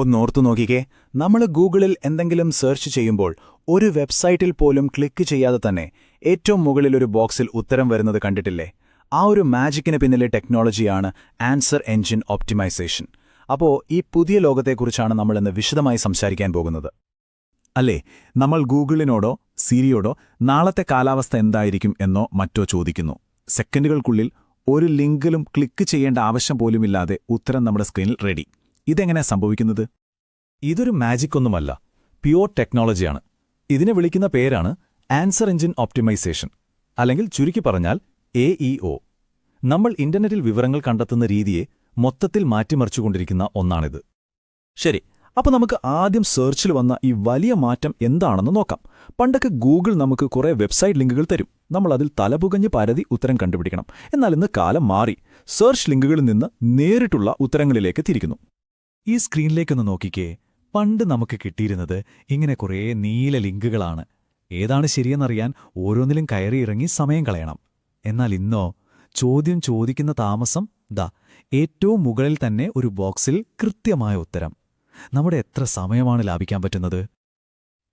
ഒന്നോർത്തു നോക്കിക്കേ. നമ്മൾ ഗൂഗിളിൽ എന്തെങ്കിലും സെർച്ച് ചെയ്യുമ്പോൾ ഒരു വെബ്സൈറ്റിൽ പോലും ക്ലിക്ക് ചെയ്യാതെ തന്നെ ഏറ്റവും മുകളിൽ ഒരു ബോക്സിൽ ഉത്തരം വരുന്നത് കണ്ടിട്ടില്ലേ? ആ ഒരു മാജിക്കിന് പിന്നിലെ ടെക്നോളജിയാണ് ആൻസർ എൻജിൻ ഓപ്റ്റിമൈസേഷൻ അപ്പോൾ ഈ പുതിയ ലോകത്തെക്കുറിച്ചാണ് നമ്മൾ ഇന്ന് വിശദമായി സംസാരിക്കാൻ പോകുന്നത്. അല്ലേ? നമ്മൾ ഗൂഗിളിനോടോ സിരിയോടോ നാളത്തെ കാലാവസ്ഥ എന്തായിരിക്കും എന്നോ മറ്റോ ചോദിക്കുന്നു. സെക്കൻഡുകൾക്കുള്ളിൽ ഒരു ലിങ്കിലും ക്ലിക്ക് ചെയ്യേണ്ട ആവശ്യം പോലുമില്ലാതെ ഉത്തരം നമ്മുടെ സ്ക്രീനിൽ റെഡി. ഇതെങ്ങനെ സംഭവിക്കുന്നത്? ഇതൊരു മാജിക്കൊന്നുമല്ല പ്യുവർ ടെക്നോളജിയാണ് ഇതിനെ വിളിക്കുന്ന പേരാണ് ആൻസർ എഞ്ചിൻ ഓപ്റ്റിമൈസേഷൻ അല്ലെങ്കിൽ ചുരുക്കി പറഞ്ഞാൽ എ നമ്മൾ ഇന്റർനെറ്റിൽ വിവരങ്ങൾ കണ്ടെത്തുന്ന രീതിയെ മൊത്തത്തിൽ മാറ്റിമറിച്ചുകൊണ്ടിരിക്കുന്ന ഒന്നാണിത്. ശരി അപ്പോൾ നമുക്ക് ആദ്യം സെർച്ചിൽ വന്ന ഈ വലിയ മാറ്റം എന്താണെന്ന് നോക്കാം. പണ്ടൊക്കെ ഗൂഗിൾ നമുക്ക് കുറേ വെബ്സൈറ്റ് ലിങ്കുകൾ തരും. നമ്മൾ അതിൽ തലപുകഞ്ഞ് പരതി ഉത്തരം കണ്ടുപിടിക്കണം. എന്നാൽ ഇന്ന് കാലം മാറി. സെർച്ച് ലിങ്കുകളിൽ നിന്ന് നേരിട്ടുള്ള ഉത്തരങ്ങളിലേക്ക് തിരിക്കുന്നു. ഈ സ്ക്രീനിലേക്കൊന്ന് നോക്കിക്കേ. പണ്ട് നമുക്ക് കിട്ടിയിരുന്നത് ഇങ്ങനെ കുറേ നീല ലിങ്കുകളാണ്. ഏതാണ് ശരിയെന്നറിയാൻ ഓരോന്നിലും കയറിയിറങ്ങി സമയം കളയണം. എന്നാൽ ഇന്നോ ചോദ്യം ചോദിക്കുന്ന താമസം ദാ ഏറ്റവും മുകളിൽ തന്നെ ഒരു ബോക്സിൽ കൃത്യമായ ഉത്തരം. നമ്മുടെ എത്ര സമയമാണ് ലാഭിക്കാൻ പറ്റുന്നത്?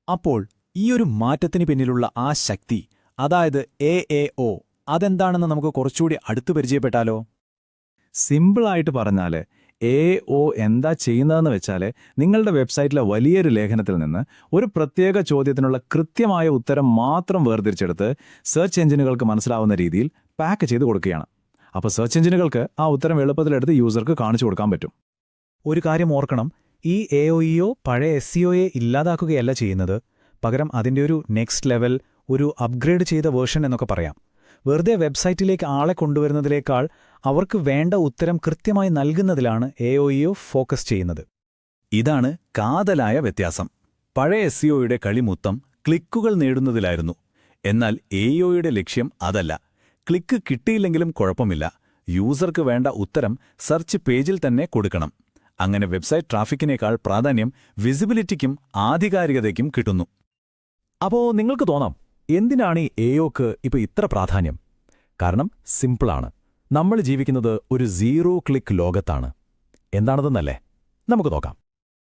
അപ്പോൾ ഈ ഒരു മാറ്റത്തിന് പിന്നിലുള്ള ആ ശക്തി അതായത് എ എ ഒ അതെന്താണെന്ന് നമുക്ക് കുറച്ചുകൂടി അടുത്തു പരിചയപ്പെട്ടാലോ? സിമ്പിളായിട്ട് പറഞ്ഞാൽ എ ഒ എന്താ ചെയ്യുന്നതെന്ന് വെച്ചാൽ നിങ്ങളുടെ വെബ്സൈറ്റിലെ വലിയൊരു ലേഖനത്തിൽ നിന്ന് ഒരു പ്രത്യേക ചോദ്യത്തിനുള്ള കൃത്യമായ ഉത്തരം മാത്രം വേർതിരിച്ചെടുത്ത് സെർച്ച് എഞ്ചിനുകൾക്ക് മനസ്സിലാവുന്ന രീതിയിൽ പാക്ക് ചെയ്ത് കൊടുക്കുകയാണ്. അപ്പോൾ സെർച്ച് എഞ്ചിനുകൾക്ക് ആ ഉത്തരം എളുപ്പത്തിലെടുത്ത് യൂസർക്ക് കാണിച്ചു കൊടുക്കാൻ പറ്റും. ഒരു കാര്യം ഓർക്കണം ഈ എ ഒ ഇഒ പഴയ എസ് സിഒയെ ഇല്ലാതാക്കുകയല്ല ചെയ്യുന്നത്. പകരം അതിന്റെ ഒരു നെക്സ്റ്റ് ലെവൽ ഒരു അപ്ഗ്രേഡ് ചെയ്ത വേർഷൻ എന്നൊക്കെ പറയാം. വെറുതെ വെബ്സൈറ്റിലേക്ക് ആളെ കൊണ്ടുവരുന്നതിലേക്കാൾ അവർക്ക് വേണ്ട ഉത്തരം കൃത്യമായി നൽകുന്നതിലാണ് എ ഫോക്കസ് ചെയ്യുന്നത്. ഇതാണ് കാതലായ വ്യത്യാസം. പഴയ എസ് സിഒയുടെ കളിമൊത്തം ക്ലിക്കുകൾ നേടുന്നതിലായിരുന്നു. എന്നാൽ എ ലക്ഷ്യം അതല്ല. ക്ലിക്ക് കിട്ടിയില്ലെങ്കിലും കുഴപ്പമില്ല. യൂസർക്ക് വേണ്ട ഉത്തരം സെർച്ച് പേജിൽ തന്നെ കൊടുക്കണം. അങ്ങനെ വെബ്സൈറ്റ് ട്രാഫിക്കിനേക്കാൾ പ്രാധാന്യം വിസിബിലിറ്റിക്കും ആധികാരികതയ്ക്കും കിട്ടുന്നു. അപ്പോ നിങ്ങൾക്ക് തോന്നാം എന്തിനാണ് ഈ എയോക്ക് ഇപ്പൊ ഇത്ര പ്രാധാന്യം? കാരണം സിമ്പിളാണ്. നമ്മൾ ജീവിക്കുന്നത് ഒരു സീറോ ക്ലിക്ക് ലോകത്താണ്. എന്താണതെന്നല്ലേ? നമുക്ക് നോക്കാം.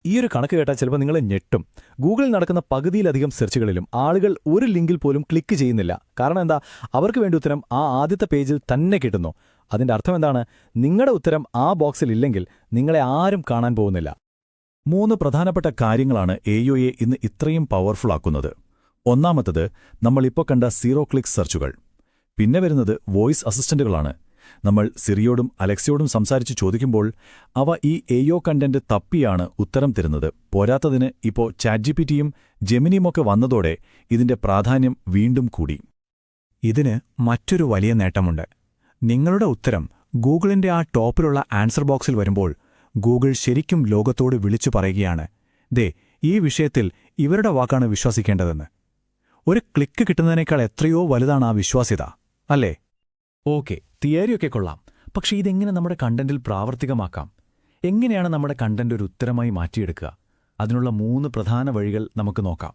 ഈ ഒരു കണക്ക് കേട്ടാൽ ചിലപ്പോൾ നിങ്ങൾ ഞെട്ടും. ഗൂഗിളിൽ നടക്കുന്ന പകുതിയിലധികം സെർച്ചുകളിലും ആളുകൾ ഒരു ലിങ്കിൽ പോലും ക്ലിക്ക് ചെയ്യുന്നില്ല. കാരണം എന്താ? അവർക്ക് വേണ്ടി ഉത്തരം ആ ആദ്യത്തെ പേജിൽ തന്നെ കിട്ടുന്നു. അതിന്റെ അർത്ഥം എന്താണ്? നിങ്ങളുടെ ഉത്തരം ആ ബോക്സിൽ ഇല്ലെങ്കിൽ നിങ്ങളെ ആരും കാണാൻ പോകുന്നില്ല. മൂന്ന് പ്രധാനപ്പെട്ട കാര്യങ്ങളാണ് എ ഇന്ന് ഇത്രയും പവർഫുൾ ആക്കുന്നത്. ഒന്നാമത്തത് നമ്മളിപ്പോൾ കണ്ട സീറോ ക്ലിക്ക് സെർച്ചുകൾ. പിന്നെ വരുന്നത് വോയിസ് അസിസ്റ്റന്റുകളാണ്. നമ്മൾ സിറിയോടും അലക്സിയോടും സംസാരിച്ച് ചോദിക്കുമ്പോൾ അവ ഈ എയോ കണ്ടന്റ് തപ്പിയാണ് ഉത്തരം തരുന്നത്. പോരാത്തതിന് ഇപ്പോൾ ചാറ്റ്ജിപിറ്റിയും ജെമിനിയുമൊക്കെ വന്നതോടെ ഇതിന്റെ പ്രാധാന്യം വീണ്ടും കൂടി. ഇതിന് മറ്റൊരു വലിയ നേട്ടമുണ്ട്. നിങ്ങളുടെ ഉത്തരം ഗൂഗിളിന്റെ ആ ടോപ്പിലുള്ള ആൻസർ ബോക്സിൽ വരുമ്പോൾ ഗൂഗിൾ ശരിക്കും ലോകത്തോട് വിളിച്ചു പറയുകയാണ്. ദേ ഈ വിഷയത്തിൽ ഇവരുടെ വാക്കാണ് വിശ്വസിക്കേണ്ടതെന്ന്. ഒരു ക്ലിക്ക് കിട്ടുന്നതിനേക്കാൾ എത്രയോ വലുതാണ് ആ വിശ്വാസ്യത. അല്ലേ? ഓക്കെ തിയറിയൊക്കെ കൊള്ളാം. പക്ഷേ ഇതെങ്ങനെ നമ്മുടെ കണ്ടന്റിൽ പ്രാവർത്തികമാക്കാം? എങ്ങനെയാണ് നമ്മുടെ കണ്ടന്റ് ഒരു ഉത്തരമായി മാറ്റിയെടുക്കുക? അതിനുള്ള മൂന്ന് പ്രധാന വഴികൾ നമുക്ക് നോക്കാം.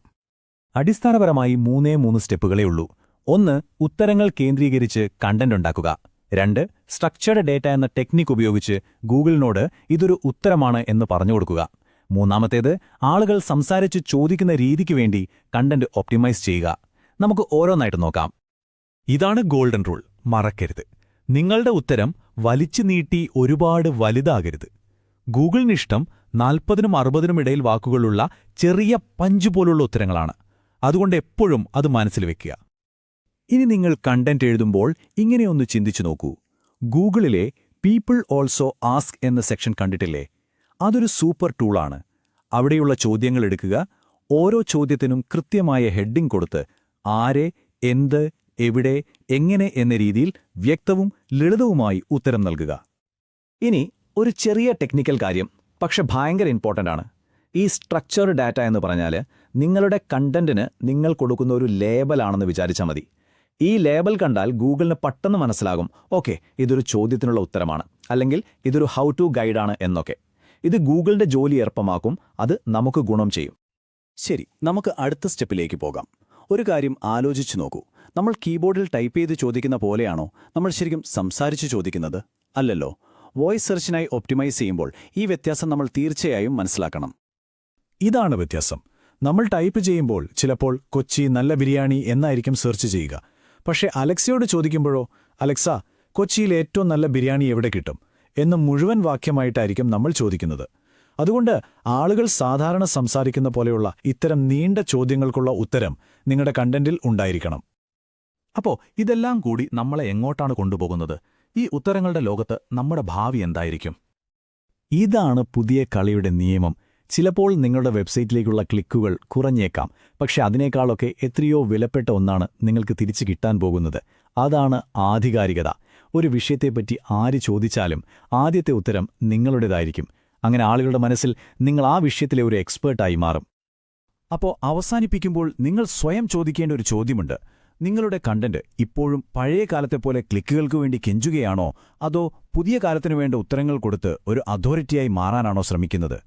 അടിസ്ഥാനപരമായി മൂന്നേ മൂന്ന് സ്റ്റെപ്പുകളേ ഉള്ളൂ. ഒന്ന് ഉത്തരങ്ങൾ കേന്ദ്രീകരിച്ച് കണ്ടന്റ് ഉണ്ടാക്കുക. രണ്ട് സ്ട്രക്ചേർഡ് ഡേറ്റ എന്ന ടെക്നിക് ഉപയോഗിച്ച് ഗൂഗിളിനോട് ഇതൊരു ഉത്തരമാണ് എന്ന് പറഞ്ഞു കൊടുക്കുക. മൂന്നാമത്തേത് ആളുകൾ സംസാരിച്ച് ചോദിക്കുന്ന രീതിക്ക് വേണ്ടി കണ്ടന്റ് ഒപ്റ്റിമൈസ് ചെയ്യുക. നമുക്ക് ഓരോന്നായിട്ട് നോക്കാം. ഇതാണ് ഗോൾഡൻ റൂൾ. മറക്കരുത്. നിങ്ങളുടെ ഉത്തരം വലിച്ചു നീട്ടി ഒരുപാട് വലുതാകരുത്. ഗൂഗിളിനിഷ്ടം നാൽപ്പതിനും അറുപതിനും ഇടയിൽ വാക്കുകളുള്ള ചെറിയ പഞ്ച് പോലുള്ള ഉത്തരങ്ങളാണ്. അതുകൊണ്ട് എപ്പോഴും അത് മനസ്സിൽ വെക്കുക. ഇനി നിങ്ങൾ കണ്ടന്റ് എഴുതുമ്പോൾ ഇങ്ങനെയൊന്ന് ചിന്തിച്ചു നോക്കൂ. ഗൂഗിളിലെ പീപ്പിൾ ഓൾസോ ആസ്ക് എന്ന സെക്ഷൻ കണ്ടിട്ടില്ലേ? അതൊരു സൂപ്പർ ടൂളാണ് അവിടെയുള്ള ചോദ്യങ്ങൾ എടുക്കുക. ഓരോ ചോദ്യത്തിനും കൃത്യമായ ഹെഡിംഗ് കൊടുത്ത് ആരെ എന്ത് എവിടെ എങ്ങനെ എന്ന രീതിയിൽ വ്യക്തവും ലളിതവുമായി ഉത്തരം നൽകുക. ഇനി ഒരു ചെറിയ ടെക്നിക്കൽ കാര്യം പക്ഷെ ഭയങ്കര ഇമ്പോർട്ടന്റ് ആണ്. ഈ സ്ട്രക്ചർഡ് ഡാറ്റ എന്ന് പറഞ്ഞാൽ നിങ്ങളുടെ കണ്ടന്റിന് നിങ്ങൾ കൊടുക്കുന്ന ഒരു ലേബലാണെന്ന് വിചാരിച്ചാൽ മതി. ഈ ലേബൽ കണ്ടാൽ ഗൂഗിളിന് പെട്ടെന്ന് മനസ്സിലാകും ഓക്കെ ഇതൊരു ചോദ്യത്തിനുള്ള ഉത്തരമാണ് അല്ലെങ്കിൽ ഇതൊരു ഹൗ ടു ഗൈഡാണ് എന്നൊക്കെ. ഇത് ഗൂഗിളിന്റെ ജോലി എളുപ്പമാക്കും അത് നമുക്ക് ഗുണം ചെയ്യും. ശരി നമുക്ക് അടുത്ത സ്റ്റെപ്പിലേക്ക് പോകാം. ഒരു കാര്യം ആലോചിച്ചു നോക്കൂ. നമ്മൾ കീബോർഡിൽ ടൈപ്പ് ചെയ്ത് ചോദിക്കുന്ന പോലെയാണോ നമ്മൾ ശരിക്കും സംസാരിച്ച് ചോദിക്കുന്നത്? അല്ലല്ലോ. വോയിസ് സെർച്ചിനായി ഒപ്റ്റിമൈസ് ചെയ്യുമ്പോൾ ഈ വ്യത്യാസം നമ്മൾ തീർച്ചയായും മനസ്സിലാക്കണം. ഇതാണ് വ്യത്യാസം. നമ്മൾ ടൈപ്പ് ചെയ്യുമ്പോൾ ചിലപ്പോൾ കൊച്ചി നല്ല ബിരിയാണി എന്നായിരിക്കും സെർച്ച് ചെയ്യുക. പക്ഷേ അലക്സയോട് ചോദിക്കുമ്പോഴോ അലക്സ കൊച്ചിയിൽ ഏറ്റവും നല്ല ബിരിയാണി എവിടെ കിട്ടും? എന്ന് മുഴുവൻ വാക്യമായിട്ടായിരിക്കും നമ്മൾ ചോദിക്കുന്നത്. അതുകൊണ്ട് ആളുകൾ സാധാരണ സംസാരിക്കുന്ന പോലെയുള്ള ഇത്തരം നീണ്ട ചോദ്യങ്ങൾക്കുള്ള ഉത്തരം നിങ്ങളുടെ കണ്ടന്റിൽ ഉണ്ടായിരിക്കണം. അപ്പോ ഇതെല്ലാം കൂടി നമ്മളെ എങ്ങോട്ടാണ് കൊണ്ടുപോകുന്നത്? ഈ ഉത്തരങ്ങളുടെ ലോകത്ത് നമ്മുടെ ഭാവി എന്തായിരിക്കും? ഇതാണ് പുതിയ കളിയുടെ നിയമം. ചിലപ്പോൾ നിങ്ങളുടെ വെബ്സൈറ്റിലേക്കുള്ള ക്ലിക്കുകൾ കുറഞ്ഞേക്കാം. പക്ഷെ അതിനേക്കാളൊക്കെ എത്രയോ വിലപ്പെട്ട ഒന്നാണ് നിങ്ങൾക്ക് തിരിച്ചു കിട്ടാൻ പോകുന്നത്. അതാണ് ആധികാരികത. ഒരു വിഷയത്തെപ്പറ്റി ആര് ചോദിച്ചാലും ആദ്യത്തെ ഉത്തരം നിങ്ങളുടേതായിരിക്കും. അങ്ങനെ ആളുകളുടെ മനസ്സിൽ നിങ്ങൾ ആ വിഷയത്തിലെ ഒരു എക്സ്പേർട്ടായി മാറും. അപ്പോൾ അവസാനിപ്പിക്കുമ്പോൾ നിങ്ങൾ സ്വയം ചോദിക്കേണ്ട ഒരു ചോദ്യമുണ്ട്. നിങ്ങളുടെ കണ്ടന്റ് ഇപ്പോഴും പഴയ കാലത്തെ പോലെ ക്ലിക്കുകൾക്ക് വേണ്ടി കെഞ്ചുകയാണോ? അതോ പുതിയ കാലത്തിനു വേണ്ട ഉത്തരങ്ങൾ കൊടുത്ത് ഒരു അതോറിറ്റിയായി മാറാനാണോ ശ്രമിക്കുന്നത്?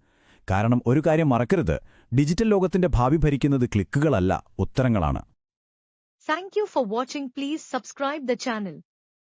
കാരണം ഒരു കാര്യം മറക്കരുത്. ഡിജിറ്റൽ ലോകത്തിന്റെ ഭാവി ഭരിക്കുന്നത് ക്ലിക്കുകളല്ല ഉത്തരങ്ങളാണ്. Thank you for watching Please subscribe the channel.